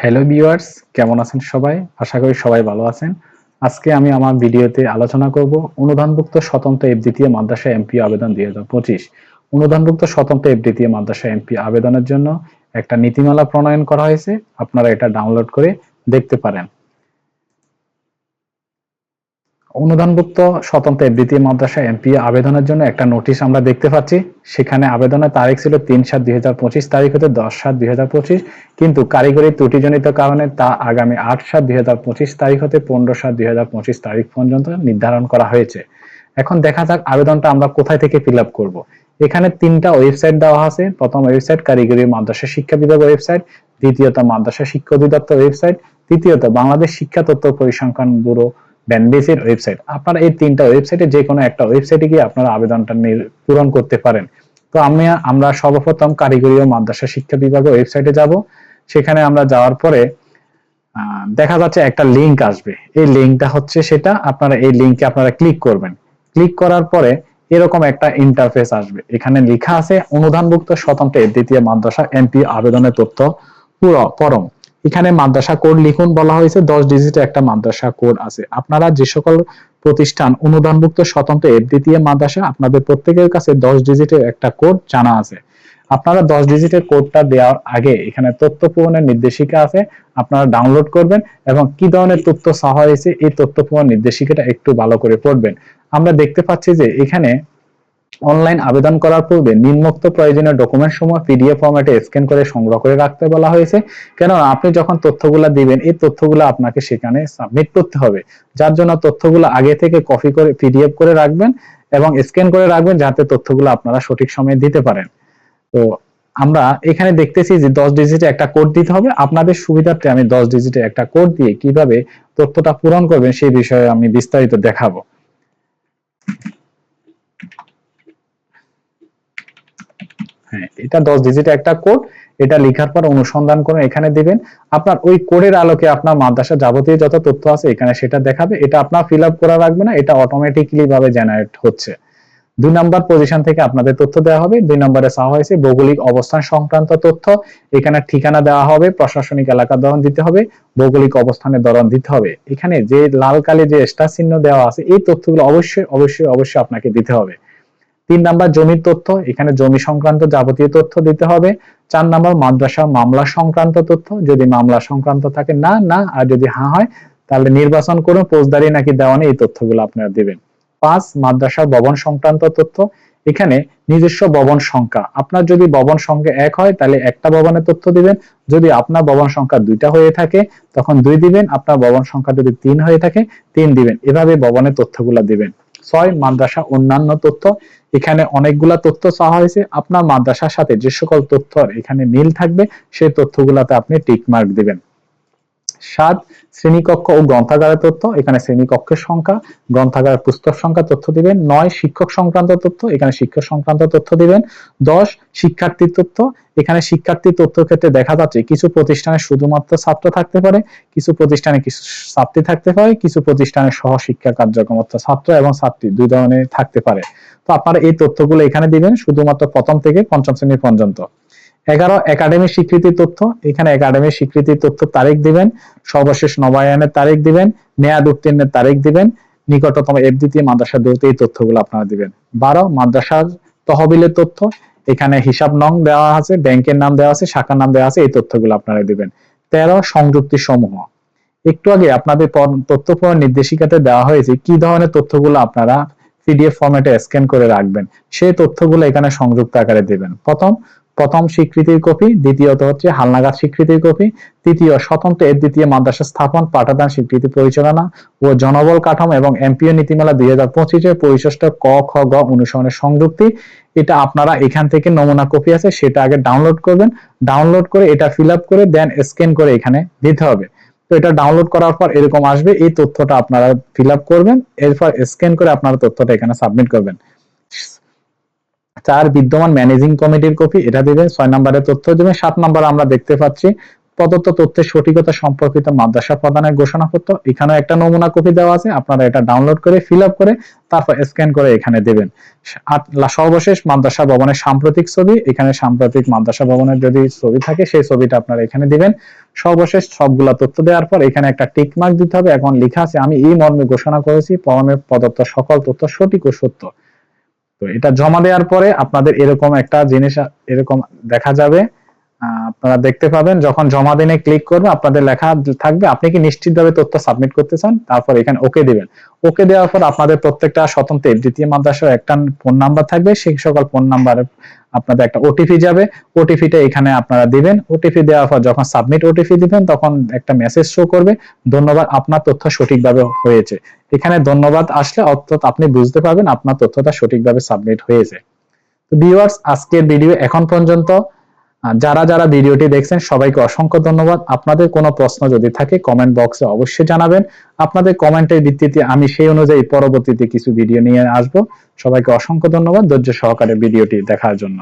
Hello viewers কেমন আছেন সবাই? আশা করি সবাই ভালো আছেন। আজকে আমি আমার ভিডিওতে আলোচনা করব অনুদানভুক্ত স্বতন্ত্র এফ দ্বিতীয় মাদ্রাসা এমপি আবেদন দুই হাজার পঁচিশ। অনুদানভুক্ত স্বতন্ত্র এফ দ্বিতীয় মাদ্রাসা এমপি আবেদনের জন্য একটা নীতিমালা প্রণয়ন করা হয়েছে। আপনারা এটা ডাউনলোড করে দেখতে পারেন। অনুদানভুক্ত স্বতন্ত্র দ্বিতীয় মাদ্রাসা এমপি আবেদনের জন্য একটা নোটিশ আমরা দেখতে পাচ্ছি। সেখানে আবেদনের তারিখ ছিল তিন সাত দুই হাজার পঁচিশ, তারিখ হতে দশ সাত দুই হাজার পঁচিশ। কিন্তু কারিগরি ত্রুটিজনিত কারণে তা আগামী আট সাত দুই হাজার পঁচিশ, তারিখ হতে পনেরো সাত দুই হাজার পঁচিশ, তারিখ পর্যন্ত নির্ধারণ করা হয়েছে। এখন দেখা যাক আবেদনটা আমরা কোথায় থেকে ফিল আপ করব। এখানে তিনটা ওয়েবসাইট দেওয়া আছে। প্রথম ওয়েবসাইট কারিগরি মাদ্রাসা শিক্ষা বিভাগ ওয়েবসাইট, দ্বিতীয়ত মাদ্রাসা শিক্ষা অধিদপ্তর ওয়েবসাইট, তৃতীয়ত বাংলাদেশ শিক্ষা তথ্য পরিসংখ্যান ব্যুরো ব্যানবেসের ওয়েবসাইট আপনারা এই তিনটা ওয়েবসাইটে যে কোনো একটা ওয়েবসাইটে গিয়ে আপনারা আবেদনটা পূরণ করতে পারেন। তো আমি, আমরা সর্বপ্রথম কারিগরি ও মাদ্রাসা শিক্ষা বিভাগের ওয়েবসাইটে যাব। সেখানে আমরা যাওয়ার পরে দেখা যাচ্ছে একটা লিংক আসবে। এই লিংকটা হচ্ছে সেটা, আপনারা এই লিংকে আপনারা ক্লিক করবেন। ক্লিক করার পরে এরকম একটা ইন্টারফেস আসবে। এখানে লেখা আছে, অনুদানভুক্ত স্বতন্ত্র দ্বিতীয় মাদ্রাসা এমপি আবেদনের তথ্য পুরো পরম। এখানে মাদ্রাসা কোড লিখুন বলা হয়েছে, দশ ডিজিটের একটা মাদ্রাসা কোড আছে। আপনারা যে সকল প্রতিষ্ঠান, অনুদানভুক্ত স্বতন্ত্র দ্বিতীয় মাদ্রাসা, আপনাদের প্রত্যেকের কাছে দশ ডিজিটের একটা কোড জানা আছে। আপনারা দশ ডিজিটের কোডটা দেওয়ার আগে এখানে তথ্য পূরণের নির্দেশিকা আছে, আপনারা ডাউনলোড করবেন এবং কি ধরনের তথ্য চাওয়া হয়েছে, এই তথ্য পূরণ নির্দেশিকাটা একটু ভালো করে পড়বেন। আমরা দেখতে পাচ্ছি যে এখানে অনলাইন আবেদন করার পূর্বে নিম্নোক্ত প্রয়োজনীয় ডকুমেন্ট সমূহ পিডিএফ ফরম্যাটে স্ক্যান করে সংগ্রহ করে রাখতে বলা হয়েছে। কেন আপনি যখন তথ্যগুলো দিবেন, এই তথ্যগুলো আপনাকে সেখানে সাবমিট করতে হবে। যার জন্য তথ্যগুলো আগে থেকে কপি করে পিডিএফ করে রাখবেন এবং স্ক্যান করে রাখবেন যাতে তথ্যগুলো আপনারা সঠিক সময়ে দিতে পারেন। তো আমরা এখানে দেখতেছি যে দশ ডিজিটে একটা কোড দিতে হবে। আপনাদের সুবিধার্থে আমি দশ ডিজিটে একটা কোড দিয়ে কীভাবে তথ্যটা পূরণ করবেন সেই বিষয়ে আমি বিস্তারিত দেখাবো। হ্যাঁ এটা দশ ডিজিটের একটা কোড এটা লেখার পর অনুসন্ধান করে এখানে দিবেন। আপনার ওই কোডের আলোকে আপনার মাদ্রাসা যাবতীয় যত তথ্য আছে এখানে সেটা দেখাবে। এটা আপনার ফিল আপ করা রাখবে না, এটা অটোমেটিকলি ভাবে জেনারেট হচ্ছে। দুই নম্বর পজিশন থেকে আপনাদের তথ্য দেওয়া হবে। দুই নম্বরে চাওয়া হয়েছে, ভৌগোলিক অবস্থান সংক্রান্ত তথ্য। এখানে ঠিকানা দেওয়া হবে, প্রশাসনিক এলাকার ধরন দিতে হবে, ভৌগোলিক অবস্থানের ধরন দিতে হবে। এখানে যে লাল কালে যে স্টার চিহ্ন দেওয়া আছে, এই তথ্যগুলো অবশ্যই অবশ্যই অবশ্যই আপনাকে দিতে হবে। তিন নাম্বার জমির তথ্য, এখানে জমি সংক্রান্ত যাবতীয় তথ্য দিতে হবে। চার নাম্বার মাদ্রাসা মামলা সংক্রান্ত তথ্য, যদি মামলা সংক্রান্ত থাকে, না না, আর যদি হ্যাঁ হয়, তাহলে নির্বাচন করুন, ফৌজদারি নাকি দেওয়ানি এই তথ্যগুলো আপনারা দিবেন। পাঁচ মাদ্রাসা ভবন সংক্রান্ত তথ্য, এখানে নিজস্ব ভবন সংখ্যা। আপনার যদি ভবন সংখ্যা এক হয়, তাহলে একটা ভবনের তথ্য দিবেন। যদি আপনার ভবন সংখ্যা দুইটা হয়ে থাকে, তখন দুই দিবেন। আপনার ভবন সংখ্যা যদি তিন হয়ে থাকে, তিন দিবেন। এভাবে ভবনের তথ্যগুলা দিবেন। ছয় মাদ্রাসা অন্যান্য তথ্য এখানে অনেকগুলা তথ্য চাওয়া হয়েছে। আপনার মাদ্রাসার সাথে যে সকল তথ্য এখানে মিল থাকবে, সেই তথ্যগুলাতে আপনি টিক মার্ক দিবেন। সাত, শ্রেণীকক্ষ ও গ্রন্থাগারের তথ্য, এখানে শ্রেণীকক্ষের সংখ্যা, গ্রন্থাগারের পুস্তক সংখ্যা তথ্য দিবেন। নয়, শিক্ষক সংক্রান্ত তথ্য, এখানে শিক্ষক সংক্রান্ত তথ্য দিবেন। দশ, শিক্ষার্থীর তথ্য, এখানে শিক্ষার্থী তথ্য ক্ষেত্রে দেখা যাচ্ছে কিছু প্রতিষ্ঠানে শুধুমাত্র ছাত্র থাকতে পারে, কিছু প্রতিষ্ঠানে কিছু ছাত্রী থাকতে পারে, কিছু প্রতিষ্ঠানে সহ শিক্ষা কার্যক্রম অর্থাৎ ছাত্র এবং ছাত্রী দুই ধরনের থাকতে পারে। তো আপনারা এই তথ্যগুলো এখানে দিবেন, শুধুমাত্র প্রথম থেকে পঞ্চম শ্রেণি পর্যন্ত। এগারো, একাডেমি স্বীকৃতি তথ্য। এখানে একাডেমি স্বীকৃতি তথ্য তারিখ দিবেন, সর্বশেষ নবায়নের তারিখ দিবেন, মেয়াদ উত্তীর্ণের তারিখ দিবেন, নিকটতম এফডিটি, মাদ্রাসা দৌড়তে এই তথ্যগুলো আপনারা দিবেন। বারো, মাদ্রাসার তহবিলের তথ্য, এখানে হিসাব নং দেওয়া আছে, ব্যাংকের নাম দেওয়া আছে, শাখার নাম দেওয়া আছে, এই তথ্যগুলো আপনারা দিবেন। তেরো সংযুক্তি সমূহ একটু আগে আপনাদের তথ্য পূরণ নির্দেশিকাতে দেওয়া হয়েছে, কি ধরনের তথ্যগুলো আপনারা পিডিএফ ফরম্যাটে স্ক্যান করে রাখবেন, সেই তথ্যগুলো এখানে সংযুক্ত আকারে দিবেন। প্রথম প্রথম স্বীকৃতির কপি, দ্বিতীয়ত হচ্ছে হালনাগাদ স্বীকৃতির কপি, তৃতীয় স্বতন্ত্র এর দ্বিতীয় মাদ্রাসা স্থাপন, পাঠাদান, স্বীকৃতি পরিচালনা ও জনবল কাঠামো এবং এমপিও নীতিমালা দুই হাজার পঁচিশের পরিশিষ্ট ক, খ, গ অনুসরণের সংযুক্তি। এটা আপনারা এখান থেকে নমুনা কপি আছে, সেটা আগে ডাউনলোড করবেন। ডাউনলোড করে এটা ফিল আপ করে, দেন স্ক্যান করে এখানে দিতে হবে। তো এটা ডাউনলোড করার পর এরকম আসবে, এই তথ্যটা আপনারা ফিল আপ করবেন, এরপর স্ক্যান করে আপনারা তথ্যটা এখানে সাবমিট করবেন। চার বিদ্যমান ম্যানেজিং কমিটির কপি, এটা দিবেন, ছয় নম্বরের তথ্য দিবেন, সাত নম্বর আমরা দেখতে পাচ্ছি প্রদত্ত তথ্যের সঠিকতা সম্পর্কিত মাদ্রাসা প্রদানের ঘোষণাপত্র, এখানেও একটা নমুনা কপি দেওয়া আছে, আপনারা এটা ডাউনলোড করে ফিল আপ করে, তারপর স্ক্যান করে এখানে দেবেন। সর্বশেষ মাদ্রাসা ভবনের সাম্প্রতিক ছবি, এখানে সাম্প্রতিক মাদ্রাসা ভবনের যদি ছবি থাকে, সেই ছবিটা আপনারা এখানে দিবেন। সর্বশেষ সবগুলা তথ্য দেওয়ার পর এখানে একটা টিক মার্ক দিতে হবে, এখন লেখা আছে, আমি এই মর্মে ঘোষণা করেছি ফর্মে প্রদত্ত সকল তথ্য সঠিক ও সত্য। তো এটা জমা দেওয়ার পরে আপনাদের এরকম একটা জিনিস এরকম দেখা যাবে। আপনারা দেখতে পাবেন, যখন জমা দিনে ক্লিক করবে, আপনাদের লেখা থাকবে, আপনি কি নিশ্চিতভাবে তথ্য সাবমিট করতে চান তারপর এখানে ওকে দিবেন। ওকে দেওয়ার পর আপনাদের প্রত্যেকটা স্বতন্ত্র দ্বিতীয় মাদ্রাসার একটা ফোন নাম্বার থাকবে, সেই সকল ফোন নাম্বারে আপনাদের একটা ওটিপি যাবে। ওটিপিটা এখানে আপনারা দিবেন। ওটিপি দেওয়ার পর যখন সাবমিট ওটিপি দিবেন, তখন একটা মেসেজ শো করবে, ধন্যবাদ, আপনার তথ্য সঠিকভাবে হয়েছে। এখানে ধন্যবাদ আসলে অর্থাৎ আপনি বুঝতে পারবেন আপনার তথ্যটা সঠিকভাবে সাবমিট হয়েছে। তো ভিউয়ার্স আজকের ভিডিও এখন পর্যন্ত। যারা যারা ভিডিওটি দেখছেন, সবাইকে অসংখ্য ধন্যবাদ। আপনাদের কোনো প্রশ্ন যদি থাকে কমেন্ট বক্সে অবশ্যই জানাবেন। আপনাদের কমেন্টের ভিত্তিতে আমি সেই অনুযায়ী পরবর্তীতে কিছু ভিডিও নিয়ে আসব। সবাইকে অসংখ্য ধন্যবাদ। ধৈর্য সহকারে ভিডিওটি দেখার জন্য।